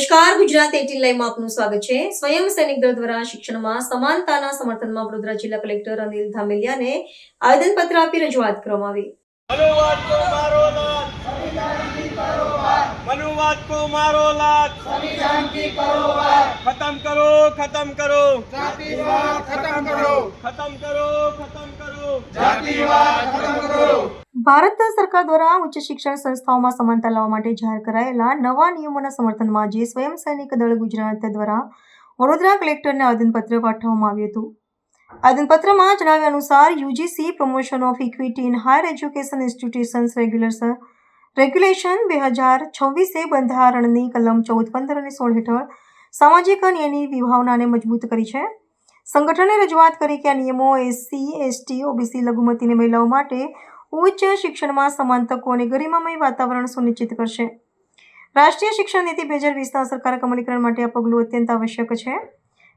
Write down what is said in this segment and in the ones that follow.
નમસ્કાર ગુજરાત એટીન લાઈવમાં આપનું સ્વાગત છે. સ્વયં સૈનિક દળ દ્વારા શિક્ષણમાં સમાનતાના સમર્થનમાં વડોદરા જિલ્લા કલેક્ટર અનિલ ધામેલિયાને આવેદનપત્ર આપી રજૂઆત કરવામાં આવી. મનુવાદ કો મારો લાત મનુવાદ કો મારો લાત ખતમ કરો ખતમ કરો. જાતિવાદ ખતમ કરો. ખતમ કરો ખતમ કરો. જાતિવાદ ખતમ કરો. ભારત સરકાર દ્વારા ઉચ્ચ શિક્ષણ સંસ્થાઓમાં સમાનતા લાવવા માટે જાહેર કરાયેલા નવા નિયમોના સમર્થનમાં જે સ્વયં સૈનિક દળ ગુજરાત દ્વારા વડોદરા કલેક્ટરને આવેદનપત્ર પાઠવવામાં આવ્યું હતું. આવેદનપત્રમાં જણાવ્યા અનુસાર UGC promotion of equity in higher education institutions regulars regulation બે હજાર છવ્વીસે બંધારણની કલમ ચૌદ, પંદર અને સોળ હેઠળ સામાજિક ન્યાયની વિભાવનાને મજબૂત કરી છે. સંગઠને રજૂઆત કરી કે આ નિયમો એસસી, એસટી, ઓબીસી લઘુમતીની મહિલાઓ માટે ઉચ્ચ શિક્ષણમાં સમાન અને ગરિમામય વાતાવરણ સુનિશ્ચિત કરશે. રાષ્ટ્રીય શિક્ષણ નીતિ બે હજાર વીસના અસરકારક અમલીકરણ માટે આ પગલું અત્યંત આવશ્યક છે.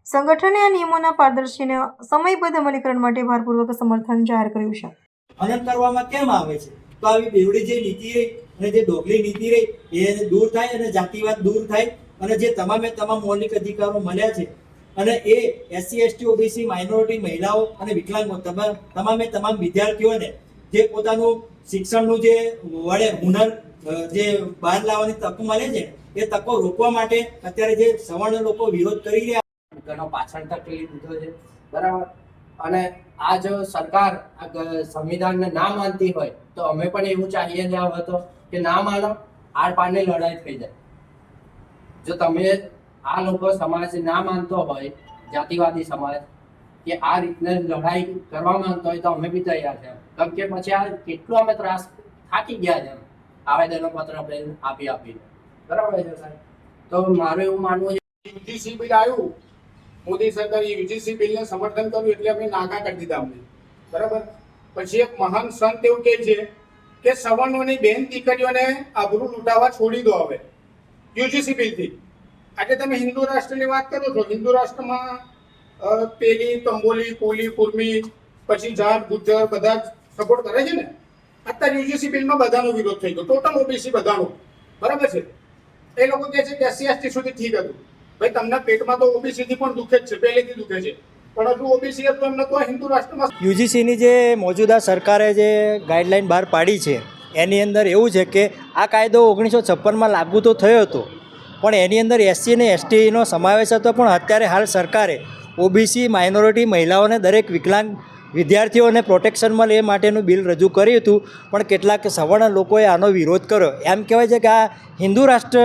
સંગઠને આ નિયમોના પારદર્શી અને સમયબદ્ધ અમલીકરણ માટે ભારપૂર્વક સમર્થન જાહેર કર્યું છે. આનંદ કરવામાં કેમ આવે છે? તો આવી બેવડી જે નીતિ રહી અને જે ડોગલી નીતિ રહી, એ દૂર થાય અને જાતિવાદ દૂર થાય અને જે તમામે તમામ મૌલિક અધિકારો મળ્યા છે અને એ એસસી, એસટી, ઓબીસી, માઇનોરિટી મહિલાઓ અને વિકલાંગો, તમા- તમામે તમામ વિદ્યાર્થીઓને જે પોતાનું શિક્ષણનું જે વડે હુનર જે બહાર લાવવાની તક મળે છે, એ તકો રોકવા માટે અત્યારે જે સવર્ણ લોકો વિરોધ કરી રહ્યા ઘણો પાછળ ધકેલી દીધો છે. બરાબર? અને આ જો સરકાર સંવિધાનને ના માનતી હોય, તો અમે પણ એવું ચાહીએ જ હતો કે ના માનો, આર પારની લડાઈ થઈ જાય. જો તમે આ લોકો સમાજ ના માનતો હોય, જાતિવાદી સમાજ કે આ રીતને લડાઈ કરવા માંગતો હોય તો અમે બી તૈયાર છે. કેમ કે પછી આ કેટલો અમે ત્રાસ થાકી ગયા છે આવેદનો પત્ર આપણે આપી આપી બરાબર છે સાહેબ? તો મારું એવું માનવું છે યુજીસી બિલ આવ્યું. મોદી સરકારે યુજીસી બિલને સમર્થન કર્યું એટલે અમે નાકા કરી દીધા અમને. બરાબર? પછી એક મહાન સંત એવું કહે છે કે સવર્ણોની બેન દીકરીઓને આબરૂ લૂંટાવા છોડી દો હવે. યુજીસી બિલથી. આજે તમે હિન્દુ રાષ્ટ્રની વાત કરો છો. હિન્દુ રાષ્ટ્રમાં પેલી, તંબોલી, કોલી, કુર્મી, પછી જાટ ગુજ્જર બધા સપોર્ટ કરે છે ને? અત્યારે યુજીસી બિલમાં બધાનો વિરોધ થઈ ગયો. ટોટલ ઓબીસી બધાનો. બરાબર છે? એ લોકો કહે છે કે એસસી એસટી સુધી ઠીક હતું. ભાઈ, તમને પેટમાં તો ઓબીસીથી પણ દુખે જ છે. પહેલેથી દુખે છે. યુજીસીની જે મોજૂદા સરકારે જે ગાઈડલાઈન બહાર પાડી છે, એની અંદર એવું છે કે આ કાયદો ઓગણીસો છપ્પનમાં લાગુ તો થયો હતો. પણ એની અંદર એસસી અને એસટીનો સમાવેશ હતો, પણ અત્યારે હાલ સરકારે ઓબીસી માઇનોરિટી મહિલાઓને દરેક વિકલાંગ વિદ્યાર્થીઓને પ્રોટેક્શન મળે એ માટેનું બિલ રજૂ કર્યું હતું. પણ કેટલાક સવર્ણ લોકોએ આનો વિરોધ કર્યો. એમ કહેવાય છે કે આ હિન્દુ રાષ્ટ્ર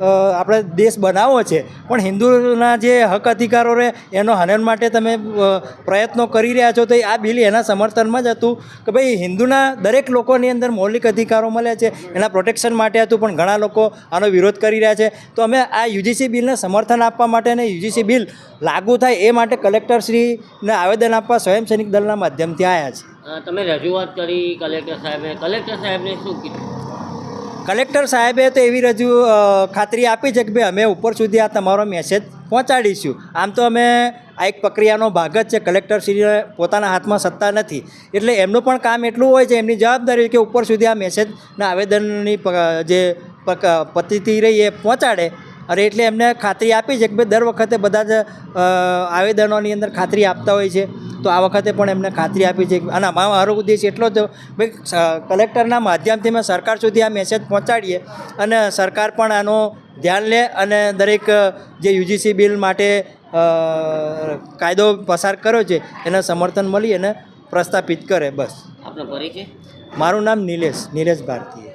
આપણે દેશ બનાવવો છે. પણ હિન્દુના જે હક અધિકારો રહે, એનો હનન માટે તમે પ્રયત્નો કરી રહ્યા છો તો આ બિલ એના સમર્થનમાં જ હતું કે ભાઈ હિન્દુના દરેક લોકોની અંદર મૌલિક અધિકારો મળે છે, એના પ્રોટેક્શન માટે હતું, પણ ઘણા લોકો આનો વિરોધ કરી રહ્યા છે. તો અમે આ યુજીસી બિલને સમર્થન આપવા માટે અને યુજીસી બિલ લાગુ થાય એ માટે કલેક્ટરશ્રીને આવેદન આપવા સ્વયં સૈનિક દળના માધ્યમથી આવ્યા છે તમે રજૂઆત કરી કલેક્ટર સાહેબે કલેક્ટર સાહેબને શું કીધું? કલેક્ટર સાહેબે તો એવી રજૂ ખાતરી આપી છે કે ભાઈ અમે ઉપર સુધી આ તમારો મેસેજ પહોંચાડીશું. આમ તો અમે આ એક પ્રક્રિયાનો ભાગ જ છે. કલેક્ટરશ્રીને પોતાના હાથમાં સત્તા નથી. એટલે એમનું પણ કામ એટલું હોય છે, એમની જવાબદારી કે ઉપર સુધી આ મેસેજના આવેદનની જે પદ્ધતિ રહી એ પહોંચાડે. અને એટલે એમને ખાતરી આપી છે કે ભાઈ દર વખતે બધા જ આવેદનોની અંદર ખાતરી આપતા હોય છે. તો આ વખતે પણ એમને ખાતરી આપી છે અને મારો ઉદ્દેશ એટલો જ ભાઈ કલેક્ટરના માધ્યમથી મેં સરકાર સુધી આ મેસેજ પહોંચાડીએ અને સરકાર પણ આનો ધ્યાન લે અને દરેક જે યુજીસી બિલ માટે કાયદો પસાર કર્યો છે એને સમર્થન મળી અને પ્રસ્થાપિત કરે બસ. આપનો પરિચય? મારું નામ નિલેશ નિલેશ ભારતીય.